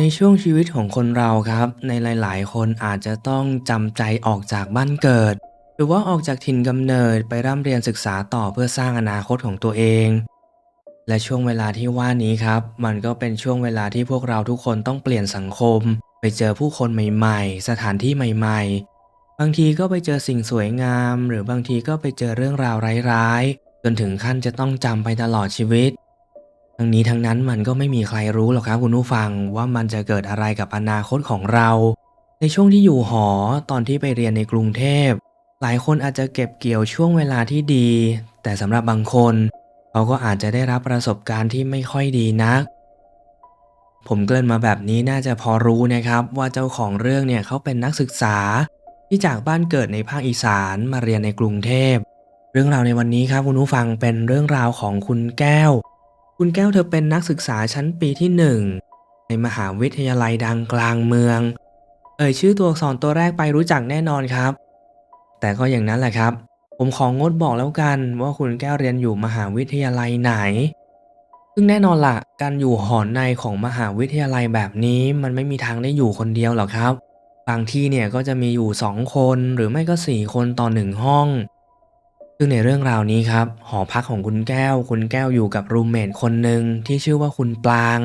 ในช่วงชีวิตของคนเราครับ ในหลาย ๆ คนอาจจะต้องจำใจออกจากบ้านเกิด หรือว่าออกจากถิ่นกำเนิดไปร่ำเรียนศึกษาต่อเพื่อสร้างอนาคตของตัวเอง และช่วงเวลาที่ว่านี้ครับ มันก็เป็นช่วงเวลาที่พวกเราทุกคนต้องเปลี่ยนสังคม ไปเจอผู้คนใหม่ ๆ สถานที่ใหม่ ๆ บางทีก็ไปเจอสิ่งสวยงาม หรือบางทีก็ไปเจอเรื่องราวร้าย ๆ จนถึงขั้นจะต้องจำไปตลอดชีวิต ทั้งนี้ทั้งนั้นมันก็ไม่มีใครรู้หรอกครับคุณผู้ฟังว่ามันจะเกิดอะไรกับอนาคตของเรา ในช่วงที่อยู่หอตอนที่ไปเรียนในกรุงเทพ หลายคนอาจจะเก็บเกี่ยวช่วงเวลาที่ดี แต่สำหรับบางคน เขาก็อาจจะได้รับประสบการณ์ที่ไม่ค่อยดีนัก ผมเกริ่นมาแบบนี้น่าจะพอรู้นะครับ ว่าเจ้าของเรื่องเนี่ยเขาเป็นนักศึกษา ที่จากบ้านเกิดในภาคอีสานมาเรียนในกรุงเทพ เรื่องราวในวันนี้ครับคุณผู้ฟังเป็นเรื่องราวของคุณแก้ว คุณแก้วเธอเป็นนักศึกษาชั้นปีที่หนึ่งในมหาวิทยาลัยดังกลางเมือง เอ่ยชื่อตัวอักษรตัวแรกไปรู้จักแน่นอนครับ แต่ก็อย่างนั้นแหละครับ ผมของงดบอกแล้วกันว่าคุณแก้วเรียนอยู่มหาวิทยาลัยไหน ซึ่งแน่นอนละ่ะ การอยู่หอในของมหาวิทยาลัยแบบนี้มันไม่มีทางได้อยู่คนเดียวหรอกครับ บางที่เนี่ยก็จะมีอยู่สองคนหรือไม่ก็สี่คนต่อหนึ่งห้อง ซึ่งในเรื่องราวนี้ครับหอพักของคุณแก้ว คุณแก้วอยู่กับรูมเมทคนหนึ่งที่ชื่อว่าคุณปลาง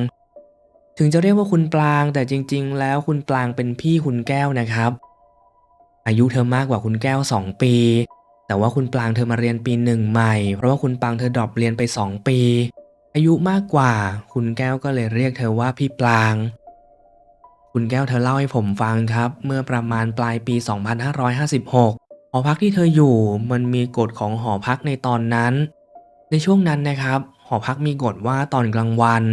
ถึงจะเรียกว่าคุณปลาง แต่จริง ๆ แล้วคุณปลางเป็นพี่คุณแก้วนะครับ อายุเธอมากกว่าคุณแก้ว 2 ปี แต่ว่าคุณปลางเธอมาเรียนปีหนึ่งใหม่ เพราะว่าคุณปลางเธอดรอปเรียนไป 2 ปี อายุมากกว่า คุณแก้วก็เลยเรียกเธอว่าพี่ปลาง คุณแก้วเธอเล่าให้ผมฟังครับ เมื่อประมาณปลายปี 2556 หอพักที่เธออยู่มันมีกฎของหอพักในตอนนั้น ในช่วงนั้นนะครับ หอพักมีกฎว่าตอนกลางวัน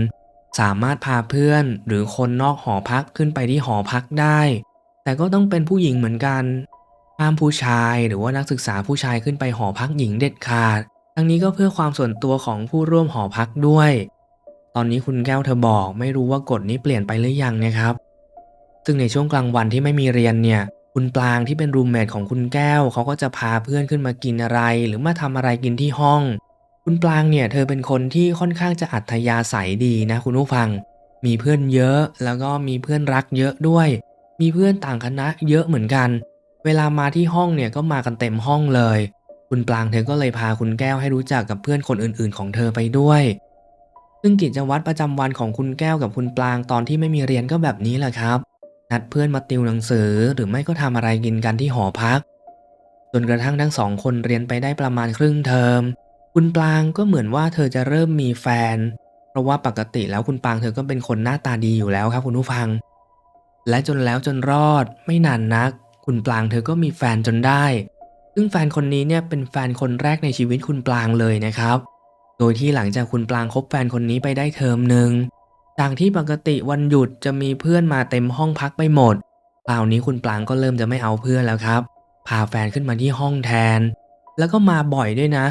สามารถพาเพื่อนหรือคนนอกหอพักขึ้นไปที่หอพักได้ แต่ก็ต้องเป็นผู้หญิงเหมือนกันห้ามผู้ชายหรือว่านักศึกษาผู้ชายขึ้นไปหอพักหญิงเด็ดขาด ทั้งนี้ก็เพื่อความส่วนตัวของผู้ร่วมหอพักด้วย ตอนนี้คุณแก้วเธอบอกไม่รู้ว่ากฎนี้เปลี่ยนไปหรือยังนะครับ ซึ่งในช่วงกลางวันที่ไม่มีเรียนเนี่ย คุณปลางที่เป็นรูมเมทของคุณแก้วเขาก็จะพาเพื่อนขึ้นมากินอะไร หรือมาทำอะไรกินที่ห้อง คุณปลางเนี่ยเธอเป็นคนที่ค่อนข้างจะอัธยาศัยดีนะคุณผู้ฟัง มีเพื่อนเยอะแล้วก็มีเพื่อนรักเยอะด้วย มีเพื่อนต่างคณะเยอะเหมือนกัน เวลามาที่ห้องเนี่ยก็มากันเต็มห้องเลย คุณปลางเธอก็เลยพาคุณแก้วให้รู้จักกับเพื่อนคนอื่น ๆ ของเธอไปด้วย ซึ่งกิจวัตรประจำวันของคุณแก้วกับคุณปลางตอนที่ไม่มีเรียนก็แบบนี้แหละครับ นัดเพื่อนมาติวหนังสือหรือไม่ก็ทำอะไรกินกันที่หอพัก จนกระทั่งทั้งสองคนเรียนไปได้ประมาณครึ่งเทอม คุณปลางก็เหมือนว่าเธอจะเริ่มมีแฟน เพราะว่าปกติแล้วคุณปางเธอก็เป็นคนหน้าตาดีอยู่แล้วครับคุณผู้ฟัง และจนแล้วจนรอดไม่นานนัก คุณปลางเธอก็มีแฟนจนได้ ซึ่งแฟนคนนี้เนี่ยเป็นแฟนคนแรกในชีวิตคุณปลางเลยนะครับ โดยที่หลังจากคุณปลางคบแฟนคนนี้ไปได้เทอมหนึ่ง จากที่ปกติวันหยุดจะมีเพื่อนมาเต็มห้องพักไปหมดคราวนี้คุณปลางก็เริ่มจะไม่เอาเพื่อนแล้วครับ พาแฟนขึ้นมาที่ห้องแทน แล้วก็มาบ่อยด้วยนะ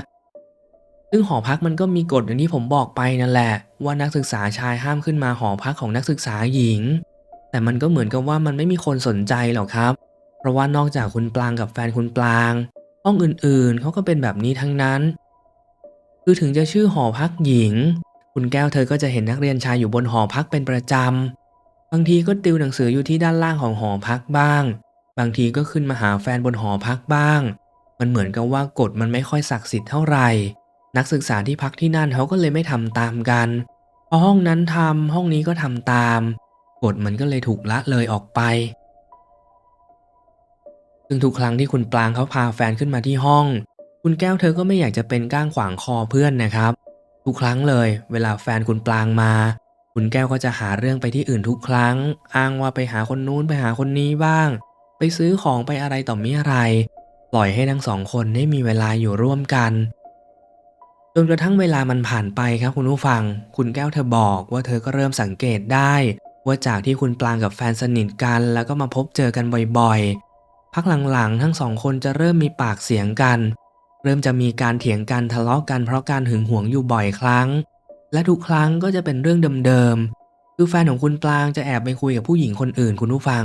ซึ่งหอพักมันก็มีกฎอย่างที่ผมบอกไปนั่นแหละ ว่านักศึกษาชายห้ามขึ้นมาหอพักของนักศึกษาหญิง แต่มันก็เหมือนกับว่ามันไม่มีคนสนใจหรอกครับ เพราะว่านอกจากคุณปลางกับแฟนคุณปลาง ห้องอื่นๆเขาก็เป็นแบบนี้ทั้งนั้น คือถึงจะชื่อหอพักหญิง คุณแก้วเธอก็จะเห็นนักเรียนชายอยู่บนหอพักเป็นประจำ บางทีก็ติวหนังสืออยู่ที่ด้านล่างของหอพักบ้าง บางทีก็ขึ้นมาหาแฟนบนหอพักบ้าง มันเหมือนกับว่ากฎมันไม่ค่อยศักดิ์สิทธิ์เท่าไหร่ นักศึกษาที่พักที่นั่นเขาก็เลยไม่ทำตามกันพอห้องนั้นทำห้องนี้ก็ทำตาม กฎมันก็เลยถูกละเลยออกไป ซึ่งทุกครั้งที่คุณปลางเขาพาแฟนขึ้นมาที่ห้อง คุณแก้วเธอก็ไม่อยากจะเป็นก้างขวางคอเพื่อนนะครับ ทุกครั้งเลย เวลาแฟนคุณปลางมา คุณแก้วก็จะหาเรื่องไปที่อื่นทุกครั้ง อ้างว่าไปหาคนนู้นไปหาคนนี้บ้าง ไปซื้อของไปอะไรต่อมีอะไร ปล่อยให้ทั้งสองคนได้มีเวลาอยู่ร่วมกันจนกระทั่งเวลามันผ่านไปครับคุณผู้ฟัง คุณแก้วเธอบอกว่าเธอก็เริ่มสังเกตได้ ว่าจากที่คุณปลางกับแฟนสนิทกัน แล้วก็มาพบเจอกันบ่อยๆ พักหลังๆ ทั้งสองคนจะเริ่มมีปากเสียงกัน เริ่มจะมีการเถียงกันทะเลาะกันเพราะการหึงหวงอยู่บ่อยครั้ง และทุกครั้งก็จะเป็นเรื่องเดิมๆคือแฟนของคุณปลางจะแอบไปคุยกับผู้หญิงคนอื่นคุณผู้ฟัง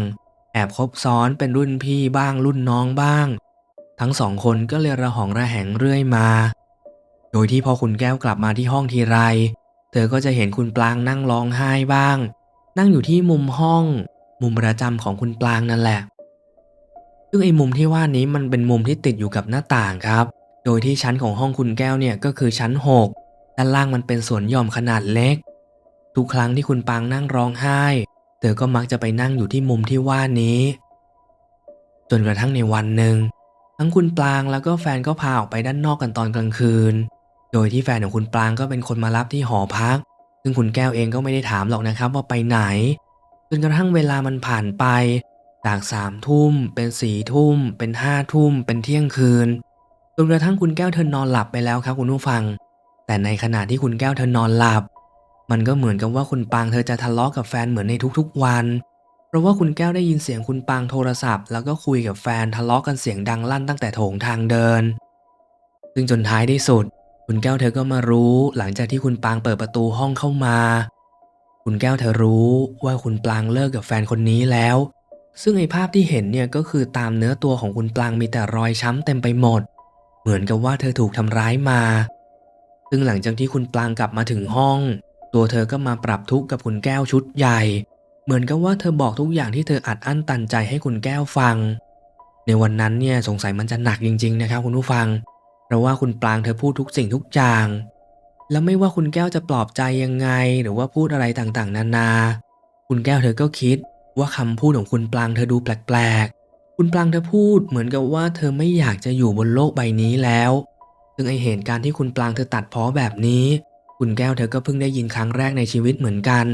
แอบคบซ้อนเป็นรุ่นพี่บ้างรุ่นน้องบ้าง ทั้งสองคนก็เลยระหองระแหงเรื่อยมา โดยที่พอคุณแก้วกลับมาที่ห้องทีไร เธอก็จะเห็นคุณปลางนั่งร้องไห้บ้าง นั่งอยู่ที่มุมห้อง มุมประจำของคุณปลางนั่นแหละซึ่งไอ้มุมที่ว่านี้มันเป็นมุมที่ติดอยู่กับหน้าต่างครับ โดยที่ชั้นของห้องคุณแก้วเนี่ยก็คือชั้น 6 ด้านล่างมันเป็นสวนหย่อมขนาดเล็ก ทุกครั้งที่คุณปางนั่งร้องไห้ เธอก็มักจะไปนั่งอยู่ที่มุมที่ว่านี้ จนกระทั่งในวันหนึ่ง ทั้งคุณปลางแล้วก็แฟนก็พาออกไปด้านนอกกันตอนกลางคืน โดยที่แฟนของคุณปลางก็เป็นคนมารับที่หอพัก ซึ่งคุณแก้วเองก็ไม่ได้ถามหรอกนะครับว่าไปไหน จนกระทั่งเวลามันผ่านไป จากสามทุ่มเป็นสี่ทุ่ม เป็นห้าทุ่ม เป็นเที่ยงคืน นกระทั่งคุณแก้วเธอนอนหลับไปแล้วครับคุณผู้ฟัง แต่ในขณะที่คุณแก้วเธอนอนหลับ มันก็เหมือนกับว่าคุณปางเธอจะทะเลาะกับแฟนเหมือนในทุกๆวัน เพราะว่าคุณแก้วได้ยินเสียงคุณปางโทรศัพท์ แล้วก็คุยกับแฟนทะเลาะกันเสียงดังลั่นตั้งแต่โถงทางเดิน ซึ่งจนท้ายที่สุด คุณแก้วเธอก็มารู้หลังจากที่คุณปางเปิดประตูห้องเข้ามา คุณแก้วเธอรู้ว่าคุณปางเลิกกับแฟนคนนี้แล้วซึ่งไอภาพที่เห็นเนี่ยก็คือตามเนื้อตัวของคุณปลางมีแต่รอยช้ำเต็มไปหมด เหมือนกับว่าเธอถูกทำร้ายมา ซึ่งหลังจากที่คุณปลางกลับมาถึงห้อง ตัวเธอก็มาปรับทุกข์กับคุณแก้วชุดใหญ่ เหมือนกับว่าเธอบอกทุกอย่างที่เธออัดอั้นตันใจให้คุณแก้วฟัง ในวันนั้นเนี่ยสงสัยมันจะหนักจริง ๆ นะครับคุณผู้ฟัง เพราะว่าคุณปลางเธอพูดทุกสิ่งทุกอย่าง แล้วไม่ว่าคุณแก้วจะปลอบใจยังไง หรือว่าพูดอะไรต่างๆ นานา คุณแก้วเธอก็คิดว่าคำพูดของคุณปลางเธอดูแปลกๆ คุณปลางเธอพูดเหมือนกับว่าเธอไม่อยากจะอยู่บนโลกใบนี้แล้ว ซึ่งไอเหตุการณ์ที่คุณปลางเธอตัดพ้อแบบนี้ คุณแก้วเธอก็เพิ่งได้ยินครั้งแรกในชีวิตเหมือนกัน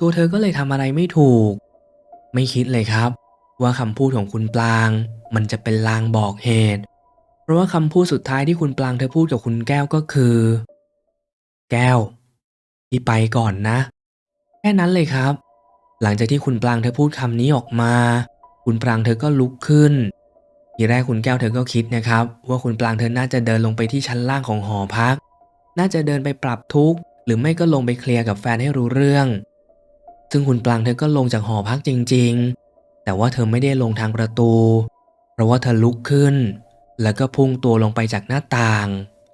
ตัวเธอก็เลยทำอะไรไม่ถูก ไม่คิดเลยครับ ว่าคำพูดของคุณปลาง มันจะเป็นลางบอกเหตุ เพราะว่าคำพูดสุดท้ายที่คุณปลางเธอพูดกับคุณแก้วก็คือ แก้วพี่ไปก่อนนะ แค่นั้นเลยครับ หลังจากที่คุณปรางเธอพูดคำนี้ออกมา คุณปรางเธอก็ลุกขึ้นทีแรกคุณแก้วเธอก็คิดนะครับ ว่าคุณปรางเธอน่าจะเดินลงไปที่ชั้นล่างของหอพัก น่าจะเดินไปปรับทุกข์ หรือไม่ก็ลงไปเคลียร์กับแฟนให้รู้เรื่อง ซึ่งคุณปรางเธอก็ลงจากหอพักจริง ๆ แต่ว่าเธอไม่ได้ลงทางประตู เพราะว่าเธอลุกขึ้น แล้วก็พุ่งตัวลงไปจากหน้าต่าง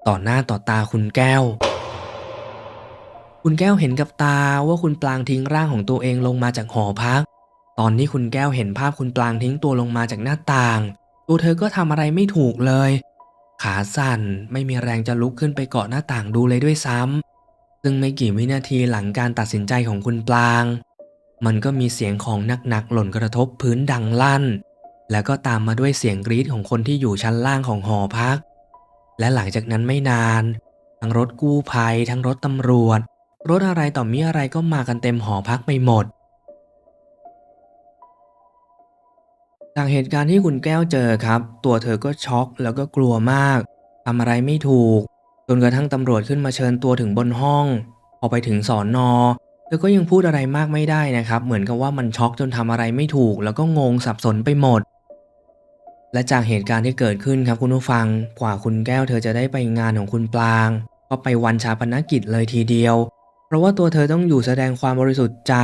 ต่อหน้าต่อตาคุณแก้ว คุณแก้วเห็นกับตาว่าคุณปลางทิ้งร่างของตัวเองลงมาจากหอพัก ตอนนี้คุณแก้วเห็นภาพคุณปลางทิ้งตัวลงมาจากหน้าต่าง ตัวเธอก็ทำอะไรไม่ถูกเลย ขาสั่นไม่มีแรงจะลุกขึ้นไปเกาะหน้าต่างดูเลยด้วยซ้ำซึ่งไม่กี่วินาทีหลังการตัดสินใจของคุณปลาง มันก็มีเสียงของหนักๆหล่นกระทบพื้นดังลั่น แล้วก็ตามมาด้วยเสียงกรีดของคนที่อยู่ชั้นล่างของหอพัก และหลังจากนั้นไม่นาน ทั้งรถกู้ภัย ทั้งรถตำรวจ รถอะไรต่อมีอะไรก็มากันเต็มหอพักไปหมด จากเหตุการณ์ที่คุณแก้วเจอครับ ตัวเธอก็ช็อกแล้วก็กลัวมากทำอะไรไม่ถูก จนกระทั่งตำรวจขึ้นมาเชิญตัวถึงบนห้อง พอไปถึงสอนอเธอก็ยังพูดอะไรมากไม่ได้นะครับ เหมือนกับว่ามันช็อกจนทำอะไรไม่ถูก แล้วก็งงสับสนไปหมด และจากเหตุการณ์ที่เกิดขึ้นครับคุณผู้ฟัง กว่าคุณแก้วเธอจะได้ไปงานของคุณปลาง ก็ไปวันชาปนกิจเลยทีเดียว เพราะว่าตัวเธอต้องอยู่แสดงความบริสุทธิ์ใจ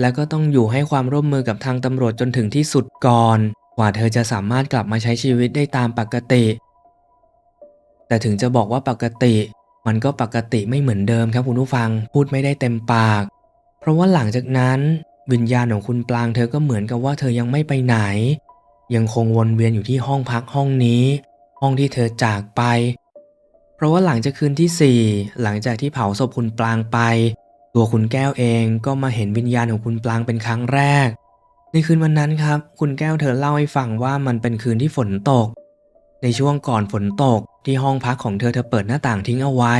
และก็ต้องอยู่ให้ความร่วมมือกับทางตำรวจจนถึงที่สุดก่อน กว่าเธอจะสามารถกลับมาใช้ชีวิตได้ตามปกติ แต่ถึงจะบอกว่าปกติ มันก็ปกติไม่เหมือนเดิมครับคุณผู้ฟังพูดไม่ได้เต็มปาก เพราะว่าหลังจากนั้นวิญญาณของคุณปลางเธอก็เหมือนกับว่าเธอยังไม่ไปไหน ยังคงวนเวียนอยู่ที่ห้องพักห้องนี้ ห้องที่เธอจากไป เพราะว่าหลังจากคืนที่สี่หลังจากที่เผาศพคุณปลางไป ตัวคุณแก้วเองก็มาเห็นวิญญาณของคุณปลางเป็นครั้งแรก ในคืนวันนั้นครับ คุณแก้วเธอเล่าให้ฟังว่ามันเป็นคืนที่ฝนตก ในช่วงก่อนฝนตกที่ห้องพักของเธอเธอเปิดหน้าต่างทิ้งเอาไว้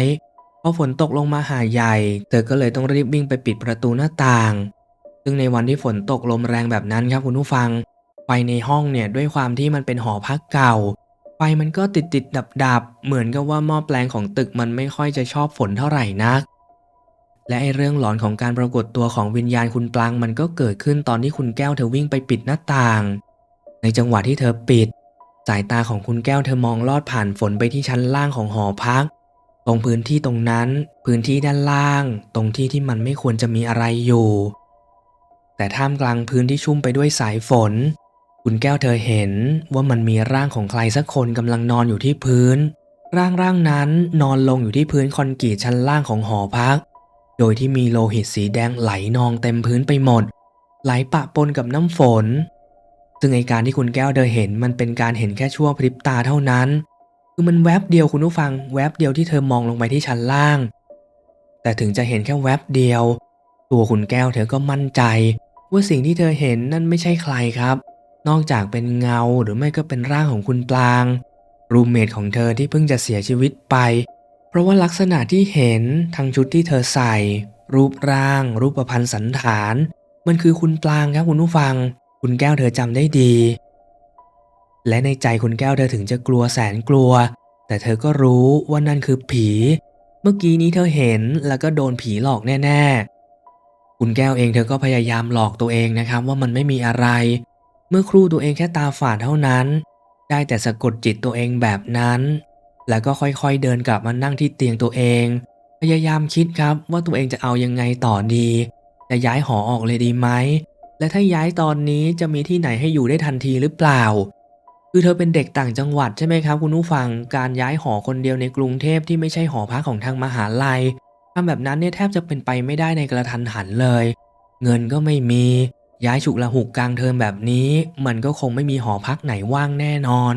พอฝนตกลงมาหาใหญ่ เธอก็เลยต้องรีบวิ่งไปปิดประตูหน้าต่าง ซึ่งในวันที่ฝนตกลมแรงแบบนั้นครับคุณผู้ฟัง ไฟในห้องเนี่ยด้วยความที่มันเป็นหอพักเก่า ไฟมันก็ติดติดดับดับเหมือนกับว่าหม้อแปลงของตึกมันไม่ค่อยจะชอบฝนเท่าไหร่นัก และไอ้เรื่องหลอนของการปรากฏตัวของวิญญาณคุณปลางมันก็เกิดขึ้นตอนที่คุณแก้วเธอวิ่งไปปิดหน้าต่าง ในจังหวะที่เธอปิด สายตาของคุณแก้วเธอมองลอดผ่านฝนไปที่ชั้นล่างของหอพัก ตรงพื้นที่ตรงนั้น พื้นที่ด้านล่าง ตรงที่ที่มันไม่ควรจะมีอะไรอยู่ แต่ท่ามกลางพื้นที่ชุ่มไปด้วยสายฝน คุณแก้วเธอเห็นว่ามันมีร่างของใครสักคนกำลังนอนอยู่ที่พื้น ร่างร่างนั้นนอนลงอยู่ที่พื้นคอนกรีตชั้นล่างของหอพัก โดยที่มีโลหิตสีแดงไหลนองเต็มพื้นไปหมด ไหลปะปนกับน้ำฝน ซึ่งไอการที่คุณแก้วเธอเห็นมันเป็นการเห็นแค่ชั่วพริบตาเท่านั้น คือมันแวบเดียวคุณผู้ฟังแวบเดียวที่เธอมองลงไปที่ชั้นล่าง แต่ถึงจะเห็นแค่แวบเดียว ตัวคุณแก้วเธอก็มั่นใจ ว่าสิ่งที่เธอเห็นนั่นไม่ใช่ใครครับ นอกจากเป็นเงาหรือไม่ก็เป็นร่างของคุณปลางรูมเมทของเธอที่เพิ่งจะเสียชีวิตไป เพราะว่าลักษณะที่เห็นทั้งชุดที่เธอใส่ รูปร่าง รูปพรรณสันฐาน มันคือคุณปลางครับคุณผู้ฟัง คุณแก้วเธอจำได้ดี และในใจคุณแก้วเธอถึงจะกลัวแสนกลัว แต่เธอก็รู้ว่านั่นคือผี เมื่อกี้นี้เธอเห็นแล้วก็โดนผีหลอกแน่ๆ คุณแก้วเองเธอก็พยายามหลอกตัวเองนะครับว่ามันไม่มีอะไร เมื่อครู่ตัวเองแค่ตาฝาดเท่านั้น ได้แต่สะกดจิตตัวเองแบบนั้น แล้วก็ค่อยๆเดินกลับมานั่งที่เตียงตัวเอง พยายามคิดครับว่าตัวเองจะเอายังไงต่อดี จะย้ายหอออกเลยดีไหม และถ้าย้ายตอนนี้จะมีที่ไหนให้อยู่ได้ทันทีหรือเปล่า คือเธอเป็นเด็กต่างจังหวัดใช่ไหมครับคุณผู้ฟัง การย้ายหอคนเดียวในกรุงเทพที่ไม่ใช่หอพักของทางมหาลัยทำแบบนั้นเนี่ยแทบจะเป็นไปไม่ได้ในกระทันหันเลย เงินก็ไม่มี ย้ายฉุกละหุกกลางเทอมแบบนี้ มันก็คงไม่มีหอพักไหนว่างแน่นอน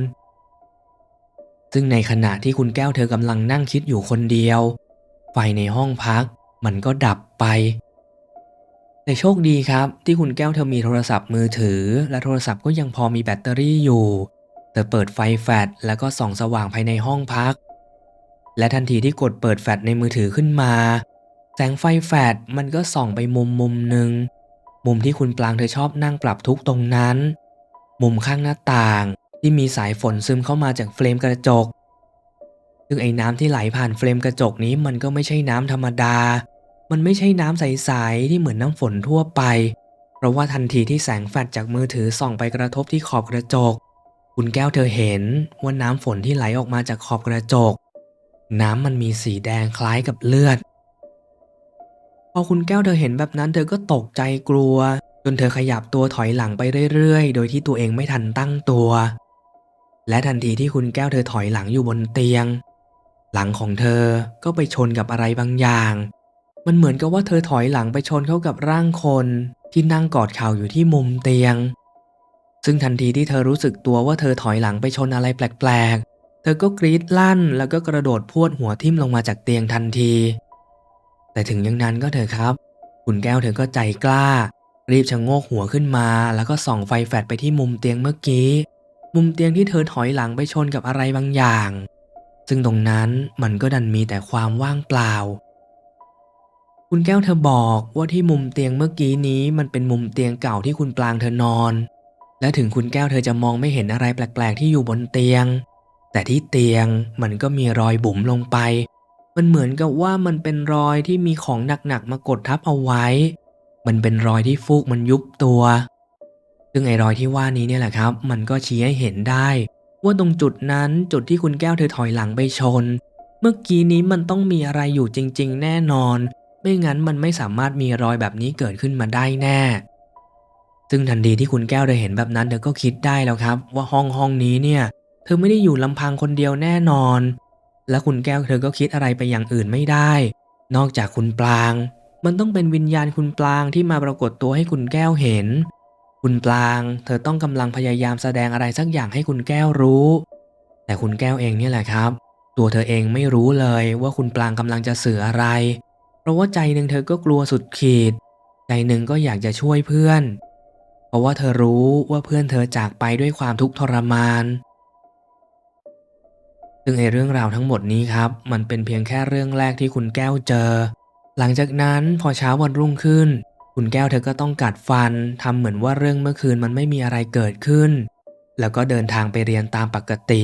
ซึ่งในขณะที่คุณแก้วเธอกำลังนั่งคิดอยู่คนเดียว ไฟในห้องพักมันก็ดับไป แต่โชคดีครับ ที่คุณแก้วเธอมีโทรศัพท์มือถือ และโทรศัพท์ก็ยังพอมีแบตเตอรี่อยู่เธอเปิดไฟแฟลชแล้วก็ส่องสว่างภายในห้องพัก และทันทีที่กดเปิดแฟลชในมือถือขึ้นมา แสงไฟแฟลชมันก็ส่องไปมุมมุมหนึ่งมุมที่คุณปลางเธอชอบนั่งปรับทุกตรงนั้น มุมข้างหน้าต่าง ที่มีสายฝนซึมเข้ามาจากเฟรมกระจก ซึ่งไอ้น้ำที่ไหลผ่านเฟรมกระจกนี้มันก็ไม่ใช่น้ำธรรมดา มันไม่ใช่น้ำใสๆที่เหมือนน้ำฝนทั่วไป เพราะว่าทันทีที่แสงแฟลชจากมือถือส่องไปกระทบที่ขอบกระจก คุณแก้วเธอเห็นว่าน้ำฝนที่ไหลออกมาจากขอบกระจก น้ำมันมีสีแดงคล้ายกับเลือด พอคุณแก้วเธอเห็นแบบนั้นเธอก็ตกใจกลัวจนเธอขยับตัวถอยหลังไปเรื่อยๆ โดยที่ตัวเองไม่ทันตั้งตัว และทันทีที่คุณแก้วเธอถอยหลังอยู่บนเตียง หลังของเธอก็ไปชนกับอะไรบางอย่าง มันเหมือนกับว่าเธอถอยหลังไปชนเข้ากับร่างคนที่นั่งกอดเข่าอยู่ที่มุมเตียง ซึ่งทันทีที่เธอรู้สึกตัวว่าเธอถอยหลังไปชนอะไรแปลกๆ เธอก็กรีดลั่นแล้วก็กระโดดพวดหัวทิ่มลงมาจากเตียงทันที แต่ถึงอย่างนั้นก็เถอะครับ คุณแก้วเธอก็ใจกล้า รีบชะโงกหัวขึ้นมา แล้วก็ส่องไฟแฟลชไปที่มุมเตียงเมื่อกี้ มุมเตียงที่เธอถอยหลังไปชนกับอะไรบางอย่าง ซึ่งตรงนั้นมันก็ดันมีแต่ความว่างเปล่า คุณแก้วเธอบอกว่าที่มุมเตียงเมื่อกี้นี้มันเป็นมุมเตียงเก่าที่คุณปลางเธอนอน และถึงคุณแก้วเธอจะมองไม่เห็นอะไรแปลกๆ ที่อยู่บนเตียง แต่ที่เตียงมันก็มีรอยบุ๋มลงไป มันเหมือนกับว่ามันเป็นรอยที่มีของหนักๆมากดทับเอาไว้ มันเป็นรอยที่ฟูกมันยุบตัว ซึ่งไอ้รอยที่ว่านี้เนี่ยแหละครับ มันก็ชี้ให้เห็นได้ ว่าตรงจุดนั้นจุดที่คุณแก้วเธอถอยหลังไปชน เมื่อกี้นี้มันต้องมีอะไรอยู่จริง ๆ แน่นอน ไม่งั้นมันไม่สามารถมีรอยแบบนี้เกิดขึ้นมาได้แน่ ซึ่งทันทีที่คุณแก้วเธอเห็นแบบนั้นเธอก็คิดได้แล้วครับ ว่าห้องห้องนี้เนี่ย เธอไม่ได้อยู่ลำพังคนเดียวแน่นอน และคุณแก้วเธอก็คิดอะไรไปอย่างอื่นไม่ได้ นอกจากคุณปลาง มันต้องเป็นวิญญาณคุณปลางที่มาปรากฏตัวให้คุณแก้วเห็น คุณปลาง เธอต้องกำลังพยายามแสดงอะไรสักอย่างให้คุณแก้วรู้ แต่คุณแก้วเองเนี่ยแหละครับ ตัวเธอเองไม่รู้เลยว่าคุณปลางกำลังจะสื่ออะไร เพราะว่าใจหนึ่งเธอก็กลัวสุดขีด ใจหนึ่งก็อยากจะช่วยเพื่อน เพราะว่าเธอรู้ว่าเพื่อนเธอจากไปด้วยความทุกข์ทรมานซึ่งไอเรื่องราวทั้งหมดนี้ครับ มันเป็นเพียงแค่เรื่องแรกที่คุณแก้วเจอ หลังจากนั้นพอเช้าวันรุ่งขึ้น คุณแก้วเธอก็ต้องกัดฟันทำเหมือนว่าเรื่องเมื่อคืนมันไม่มีอะไรเกิดขึ้น แล้วก็เดินทางไปเรียนตามปกติ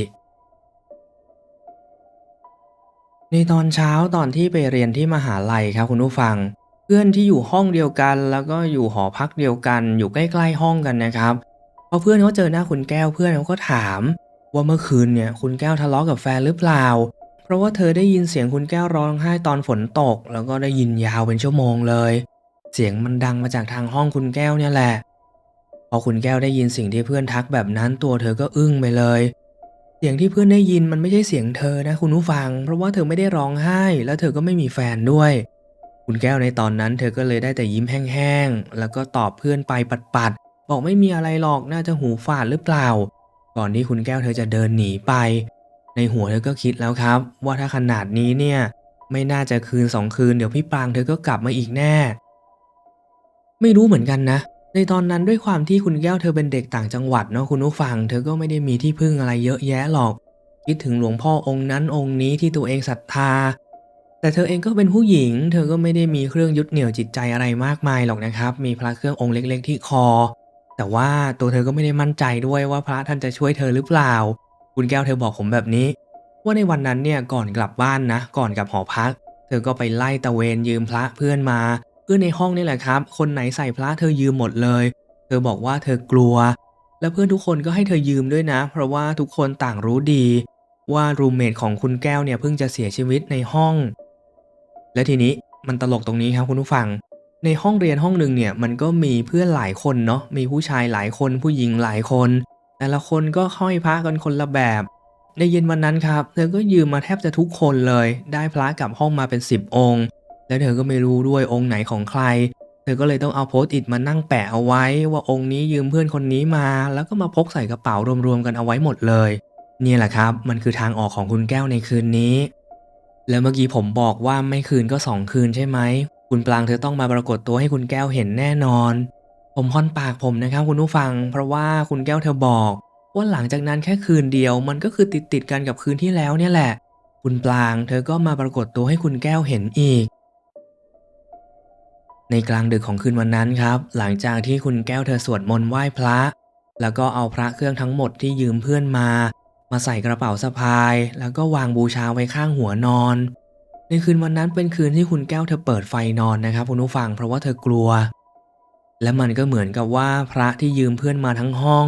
ในตอนเช้าตอนที่ไปเรียนที่มหาลัยครับคุณผู้ฟัง เพื่อนที่อยู่ห้องเดียวกัน แล้วก็อยู่หอพักเดียวกัน อยู่ใกล้ๆห้องกันนะครับพอเพื่อนเขาเจอหน้าคุณแก้วเพื่อนเขาก็ถาม ว่าเมื่อคืนเนี่ยคุณแก้วทะเลาะกับแฟนหรือเปล่า เพราะว่าเธอได้ยินเสียงคุณแก้วร้องไห้ตอนฝนตก แล้วก็ได้ยินยาวเป็นชั่วโมงเลย เสียงมันดังมาจากทางห้องคุณแก้วเนี่ยแหละ พอคุณแก้วได้ยินสิ่งที่เพื่อนทักแบบนั้นตัวเธอก็อึ้งไปเลย เสียงที่เพื่อนได้ยินมันไม่ใช่เสียงเธอนะคุณผู้ฟัง เพราะว่าเธอไม่ได้ร้องไห้ แล้วเธอก็ไม่มีแฟนด้วย คุณแก้วในตอนนั้น เธอก็เลยได้แต่ยิ้มแห้งๆ แล้วก็ตอบเพื่อนไปปัดๆ บอกไม่มีอะไรหรอก น่าจะหูฝาดหรือเปล่า ก่อนที่คุณแก้วเธอจะเดินหนีไป ในหัวเธอก็คิดแล้วครับ ว่าถ้าขนาดนี้เนี่ย ไม่น่าจะคืนสองคืน เดี๋ยวพี่ปางเธอก็กลับมาอีกแน่ ไม่รู้เหมือนกันนะ ในตอนนั้นด้วยความที่คุณแก้วเธอเป็นเด็กต่างจังหวัดเนาะคุณผู้ฟัง เธอก็ไม่ได้มีที่พึ่งอะไรเยอะแยะหรอก คิดถึงหลวงพ่อองค์นั้นองค์นี้ที่ตัวเองศรัทธา แต่เธอเองก็เป็นผู้หญิง เธอก็ไม่ได้มีเครื่องยึดเหนี่ยวจิตใจอะไรมากมายหรอกนะครับ มีพระเครื่ององค์เล็ก ๆ ที่คอ แต่ว่าตัวเธอก็ไม่ได้มั่นใจด้วยว่าพระท่านจะช่วยเธอหรือเปล่า คุณแก้วเธอบอกผมแบบนี้ว่าในวันนั้นเนี่ยก่อนกลับบ้านนะ ก่อนกลับหอพัก เธอก็ไปไล่ตะเวนยืมพระเพื่อนมา เพื่อนในห้องนี่แหละครับ คนไหนใส่พระเธอยืมหมดเลย เธอบอกว่าเธอกลัว และเพื่อนทุกคนก็ให้เธอยืมด้วยนะ เพราะว่าทุกคนต่างรู้ดี ว่ารูมเมทของคุณแก้วเนี่ยเพิ่งจะเสียชีวิตในห้อง และทีนี้มันตลกตรงนี้ครับคุณผู้ฟัง ในห้องเรียนห้องหนึ่งเนี่ยมันก็มีเพื่อนหลายคนเนาะ มีผู้ชายหลายคนผู้หญิงหลายคน แต่ละคนก็ห้อยพระกันคนละแบบ ในเย็นวันนั้นครับ เธอก็ยืมมาแทบจะทุกคนเลย ได้พระกลับห้องมาเป็น 10 องค์ แล้วเธอก็ไม่รู้ด้วยองค์ไหนของใคร เธอก็เลยต้องเอาโพสต์อิทมานั่งแปะเอาไว้ ว่าองค์นี้ยืมเพื่อนคนนี้มา แล้วก็มาพกใส่กระเป๋ารวมๆกันเอาไว้หมดเลยเนี่ยแหละครับ มันคือทางออกของคุณแก้วในคืนนี้ แล้วเมื่อกี้ผมบอกว่าไม่คืนก็สองคืนใช่ไหมคุณปลางเธอต้องมาปรากฏตัวให้คุณแก้วเห็นแน่นอน ผมค่อนปากผมนะครับคุณผู้ฟัง เพราะว่าคุณแก้วเธอบอกว่าหลังจากนั้นแค่คืนเดียว มันก็คือติดติดๆกันกับคืนที่แล้วเนี่ยแหละ คุณปลางเธอก็มาปรากฏตัวให้คุณแก้วเห็นอีก ในกลางดึกของคืนวันนั้นครับ หลังจากที่คุณแก้วเธอสวดมนต์ไหว้พระ แล้วก็เอาพระเครื่องทั้งหมดที่ยืมเพื่อนมา มาใส่กระเป๋าสะพาย แล้วก็วางบูชาไว้ข้างหัวนอน ในคืนวันนั้นเป็นคืนที่คุณแก้วเธอเปิดไฟนอนนะครับคุณผู้ฟังเพราะว่าเธอกลัว และมันก็เหมือนกับว่าพระที่ยืมเพื่อนมาทั้งห้อง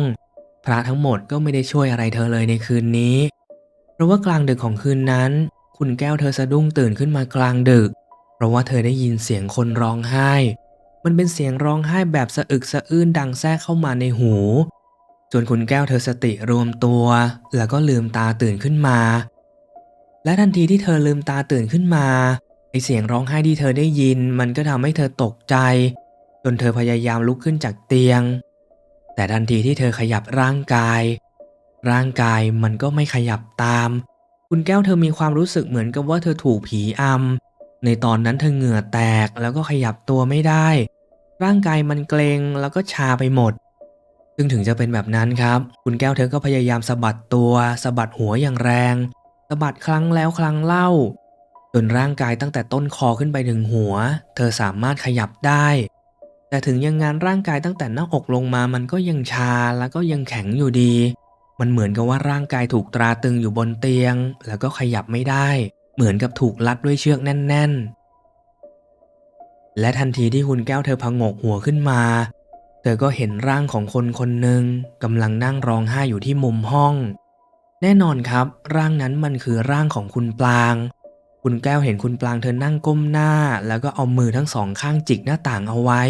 พระทั้งหมดก็ไม่ได้ช่วยอะไรเธอเลยในคืนนี้ เพราะว่ากลางดึกของคืนนั้น คุณแก้วเธอสะดุ้งตื่นขึ้นมากลางดึก เพราะว่าเธอได้ยินเสียงคนร้องไห้ มันเป็นเสียงร้องไห้แบบสะอึกสะอื้นดังแทรกเข้ามาในหู จนคุณแก้วเธอสติรวมตัว แล้วก็ลืมตาตื่นขึ้นมา และทันทีที่เธอลืมตาตื่นขึ้นมาไอเสียงร้องไห้ที่เธอได้ยิน มันก็ทำให้เธอตกใจ จนเธอพยายามลุกขึ้นจากเตียง แต่ทันทีที่เธอขยับร่างกาย ร่างกายมันก็ไม่ขยับตาม คุณแก้วเธอมีความรู้สึกเหมือนกับว่าเธอถูกผีอำ ในตอนนั้นเธอเหงื่อแตกแล้วก็ขยับตัวไม่ได้ ร่างกายมันเกร็งแล้วก็ชาไปหมด ซึ่งถึงจะเป็นแบบนั้นครับ คุณแก้วเธอก็พยายามสะบัดตัวสะบัดหัวอย่างแรงสะบัดครั้งแล้วครั้งเล่า จนร่างกายตั้งแต่ต้นคอขึ้นไปถึงหัว เธอสามารถขยับได้ แต่ถึงยังงานร่างกายตั้งแต่หน้าอกลงมามันก็ยังชาแล้วก็ยังแข็งอยู่ดี มันเหมือนกับว่าร่างกายถูกตราตึงอยู่บนเตียง แล้วก็ขยับไม่ได้ เหมือนกับถูกลัดด้วยเชือกแน่น ๆ และทันทีที่คุณแก้วเธอพงกหัวขึ้นมา เธอก็เห็นร่างของคนคนหนึ่งกำลังนั่งร้องไห้อยู่ที่มุมห้อง แน่นอนครับ ร่างนั้นมันคือร่างของคุณปลาง คุณแก้วเห็นคุณปลางเธอนั่งก้มหน้า แล้วก็เอามือทั้งสองข้างจิกหน้าต่างเอาไว้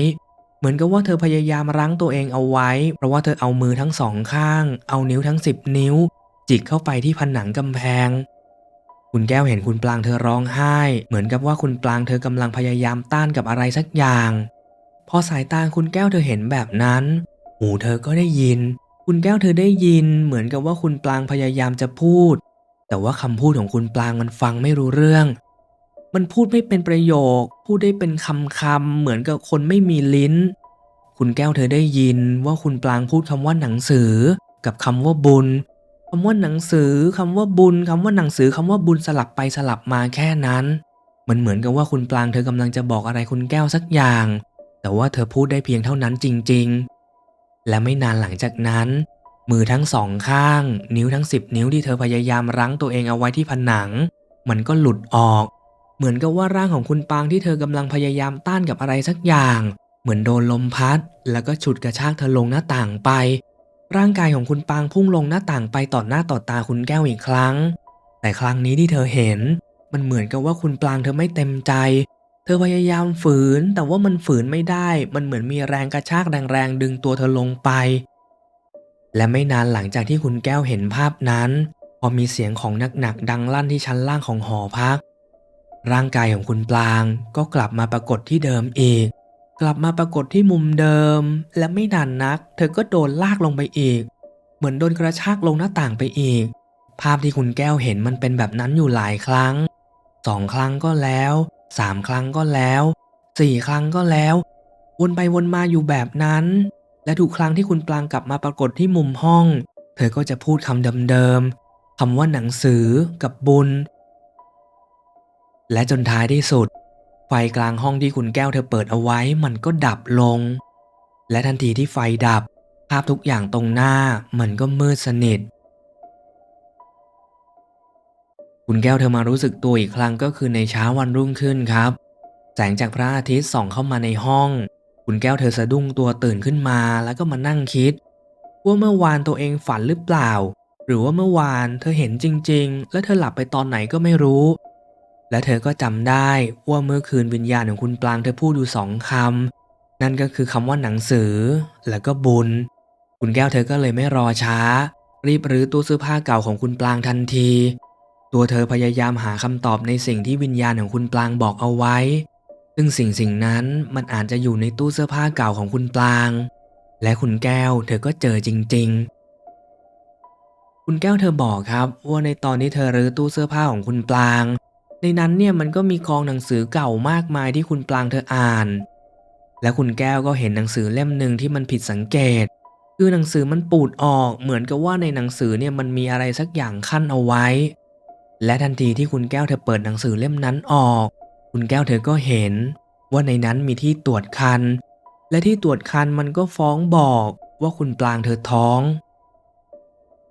เหมือนกับว่าเธอพยายามรั้งตัวเองเอาไว้ เพราะว่าเธอเอามือทั้งสองข้าง เอานิ้วทั้งสิบนิ้ว จิกเข้าไปที่ผนังกำแพง คุณแก้วเห็นคุณปลางเธอร้องไห้ เหมือนกับว่าคุณปลางเธอกำลังพยายามต้านกับอะไรสักอย่าง พอสายตาคุณแก้วเธอเห็นแบบนั้น หูเธอก็ได้ยิน คุณแก้วเธอได้ยิน เหมือนกับว่าคุณปลางพยายามจะพูด แต่ว่าคำพูดของคุณปลางมันฟังไม่รู้เรื่อง มันพูดไม่เป็นประโยค พูดได้เป็นคำคำๆเหมือนกับคนไม่มีลิ้น คุณแก้วเธอได้ยินว่าคุณปลางพูดคำว่าหนังสือ กับคำว่าบุญ คำว่าหนังสือคำว่าบุญคำว่าหนังสือคำว่าบุญสลับไปสลับมาแค่นั้น มันเหมือนกับว่าคุณปลางเธอกำลังจะบอกอะไรคุณแก้วสักอย่าง แต่ว่าเธอพูดได้เพียงเท่านั้นจริง ๆ และไม่นานหลังจากนั้น มือทั้งสองข้าง นิ้วทั้งสิบนิ้วที่เธอพยายามรั้งตัวเองเอาไว้ที่ผนัง มันก็หลุดออก เหมือนกับว่าร่างของคุณปางที่เธอกำลังพยายามต้านกับอะไรสักอย่าง เหมือนโดนลมพัด แล้วก็ฉุดกระชากเธอลงหน้าต่างไป ร่างกายของคุณปางพุ่งลงหน้าต่างไปต่อหน้าต่อตาคุณแก้วอีกครั้ง แต่ครั้งนี้ที่เธอเห็น มันเหมือนกับว่าคุณปางเธอไม่เต็มใจ เธอพยายามฝืน แต่ว่ามันฝืนไม่ได้ มันเหมือนมีแรงกระชากแรงๆดึงตัวเธอลงไป และไม่นานหลังจากที่คุณแก้วเห็นภาพนั้น พอมีเสียงของหนักๆดังลั่นที่ชั้นล่างของหอพัก ร่างกายของคุณปางก็กลับมาปรากฏที่เดิมอีก กลับมาปรากฏที่มุมเดิม และไม่นานนัก เธอก็โดนลากลงไปอีก เหมือนโดนกระชากลงหน้าต่างไปอีก ภาพที่คุณแก้วเห็นมันเป็นแบบนั้นอยู่หลายครั้งสองครั้งก็แล้วสามครั้งก็แล้วสี่ครั้งก็แล้ว วนไปวนมาอยู่แบบนั้น และทุกครั้งที่คุณปลางกลับมาปรากฏที่มุมห้อง เธอก็จะพูดคำเดิมๆคำว่าหนังสือกับบุญ และจนท้ายที่สุด ไฟกลางห้องที่คุณแก้วเธอเปิดเอาไว้มันก็ดับลง และทันทีที่ไฟดับ ภาพทุกอย่างตรงหน้ามันก็มืดสนิท คุณแก้วเธอมารู้สึกตัวอีกครั้งก็คือในเช้าวันรุ่งขึ้นครับ แสงจากพระอาทิตย์ส่องเข้ามาในห้อง คุณแก้วเธอสะดุ้งตัวตื่นขึ้นมาแล้วก็มานั่งคิด ว่าเมื่อวานตัวเองฝันหรือเปล่า หรือว่าเมื่อวานเธอเห็นจริง ๆ และเธอหลับไปตอนไหนก็ไม่รู้ และเธอก็จำได้ว่าเมื่อคืนวิญญาณของคุณปลางเธอพูดอยู่สองคำนั่นก็คือคำว่าหนังสือ แล้วก็บุญ คุณแก้วเธอก็เลยไม่รอช้า รีบรื้อตู้เสื้อผ้าเก่าของคุณปลางทันที ตัวเธอพยายามหาคำตอบในสิ่งที่วิญญาณของคุณปลางบอกเอาไว้ ซึ่งสิ่งสิ่งนั้นมันอาจจะอยู่ในตู้เสื้อผ้าเก่าของคุณปลาง และคุณแก้วเธอก็เจอจริง ๆคุณแก้วเธอบอกครับว่าในตอนที่เธอรื้อตู้เสื้อผ้าของคุณปลาง ในนั้นเนี่ยมันก็มีกองหนังสือเก่ามากมายที่คุณปลางเธออ่าน และคุณแก้วก็เห็นหนังสือเล่มหนึ่งที่มันผิดสังเกต คือหนังสือมันปูดออกเหมือนกับว่าในหนังสือเนี่ยมันมีอะไรสักอย่างขั้นเอาไว้ และทันทีที่คุณแก้วเธอเปิดหนังสือเล่มนั้นออก คุณแก้วเธอก็เห็น ว่าในนั้นมีที่ตรวจคัน และที่ตรวจคันมันก็ฟ้องบอกว่าคุณปลางเธอท้อง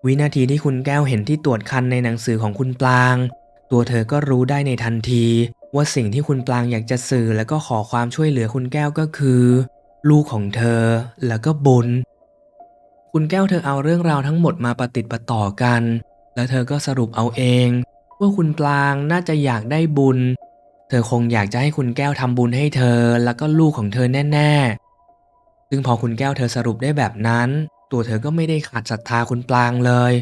วินาทีที่คุณแก้วเห็นที่ตรวจคันในหนังสือของคุณปลาง ตัวเธอก็รู้ได้ในทันที ว่าสิ่งที่คุณปลางอยากจะสื่อและก็ขอความช่วยเหลือคุณแก้วก็คือ ลูกของเธอแล้วก็บุญคุณแก้วเธอเอาเรื่องราวทั้งหมดมาประติดประต่อกัน แล้วเธอก็สรุปเอาเอง ว่าคุณปลางน่าจะอยากได้บุญ เธอคงอยากจะให้คุณแก้วทำบุญให้เธอแล้วก็ลูกของเธอแน่ ๆ ซึ่งพอคุณแก้วเธอสรุปได้แบบนั้น ตัวเธอก็ไม่ได้ขาดศรัทธาคุณปลางเลย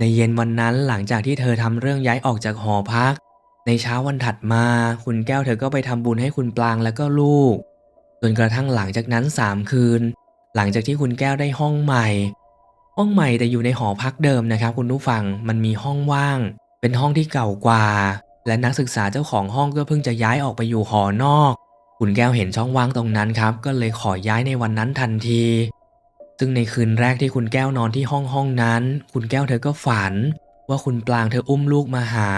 ในเย็นวันนั้นหลังจากที่เธอทำเรื่องย้ายออกจากหอพัก ในเช้าวันถัดมา คุณแก้วเธอก็ไปทำบุญให้คุณปลางแล้วก็ลูก จนกระทั่งหลังจากนั้นสามคืน หลังจากที่คุณแก้วได้ห้องใหม่ ห้องใหม่แต่อยู่ในหอพักเดิมนะครับคุณผู้ฟังมันมีห้องว่าง เป็นห้องที่เก่ากว่า และนักศึกษาเจ้าของห้องก็เพิ่งจะย้ายออกไปอยู่หอนอก คุณแก้วเห็นช่องว่างตรงนั้นครับ ก็เลยขอย้ายในวันนั้นทันที ซึ่งในคืนแรกที่คุณแก้วนอนที่ห้องห้องนั้น คุณแก้วเธอก็ฝัน ว่าคุณปลางเธออุ้มลูกมาหา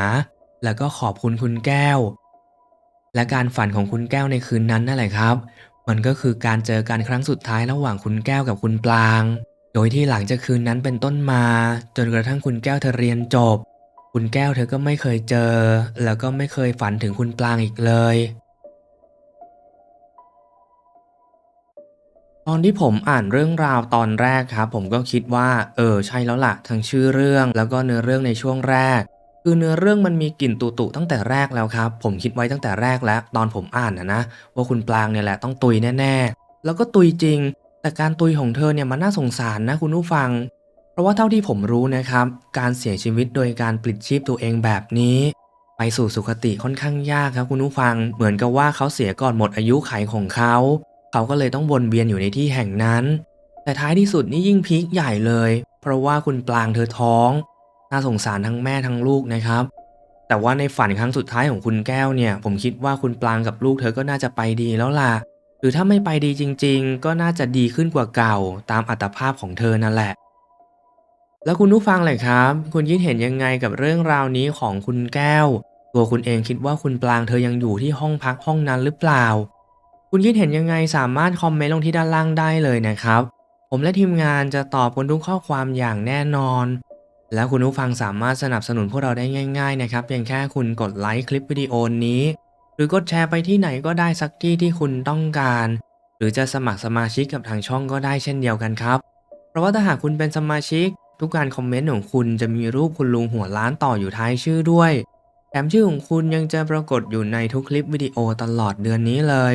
แล้วก็ขอบคุณคุณแก้ว และการฝันของคุณแก้วในคืนนั้นนั่นแหละครับ มันก็คือการเจอกันครั้งสุดท้ายระหว่างคุณแก้วกับคุณปลาง โดยที่หลังจากคืนนั้นเป็นต้นมา จนกระทั่งคุณแก้วเธอเรียนจบ คุณแก้วเธอก็ไม่เคยเจอ แล้วก็ไม่เคยฝันถึงคุณปลางอีกเลย ตอนที่ผมอ่านเรื่องราวตอนแรกครับ ผมก็คิดว่า เออ ใช่แล้วล่ะ ทั้งชื่อเรื่องแล้วก็เนื้อเรื่องในช่วงแรก คือเนื้อเรื่องมันมีกลิ่นตุตุตั้งแต่แรกแล้วครับ ผมคิดไว้ตั้งแต่แรกแล้ว ตอนผมอ่านนะนะว่าคุณปลางเนี่ยแหละต้องตุยแน่ๆ แล้วก็ตุยจริง แต่การตุยของเธอเนี่ยมันน่าสงสารนะคุณผู้ฟัง เพราะว่าเท่าที่ผมรู้นะครับ การเสียชีวิตโดยการปลิดชีพตัวเองแบบนี้ ไปสู่สุคติค่อนข้างยากครับคุณผู้ฟัง เหมือนกับว่าเขาเสียก่อนหมดอายุไขของเขา เขาก็เลยต้องวนเวียนอยู่ในที่แห่งนั้น แต่ท้ายที่สุดนี่ยิ่งพีคใหญ่เลย เพราะว่าคุณปลางเธอท้อง น่าสงสารทั้งแม่ทั้งลูกนะครับ แต่ว่าในฝันครั้งสุดท้ายของคุณแก้วเนี่ย ผมคิดว่าคุณปลางกับลูกเธอก็น่าจะไปดีแล้วล่ะ หรือถ้าไม่ไปดีจริง ๆ ก็น่าจะดีขึ้นกว่าเก่า ตามอัตภาพของเธอนั่นแหละ แล้วคุณผู้ฟังเลยครับ คุณคิดเห็นยังไงกับเรื่องราวนี้ของคุณแก้ว ตัวคุณเองคิดว่าคุณปลางเธอยังอยู่ที่ห้องพักห้องนั้นหรือเปล่า คุณคิดเห็นยังไงสามารถคอมเมนต์ลงที่ด้านล่างได้เลยนะครับ ผมและทีมงานจะตอบคุณทุกข้อความอย่างแน่นอน แล้วคุณผู้ฟังสามารถสนับสนุนพวกเราได้ง่ายๆนะครับเพียงแค่คุณกดไลค์คลิปวิดีโอนี้ หรือกดแชร์ไปที่ไหนก็ได้สักที่ที่คุณต้องการ หรือจะสมัครสมาชิกกับทางช่องก็ได้เช่นเดียวกันครับ เพราะว่าถ้าหากคุณเป็นสมาชิก ทุกการคอมเมนต์ของคุณจะมีรูปคุณลุงหัวล้านต่ออยู่ท้ายชื่อด้วยแถมชื่อของคุณยังจะปรากฏอยู่ในทุกคลิปวิดีโอตลอดเดือนนี้เลย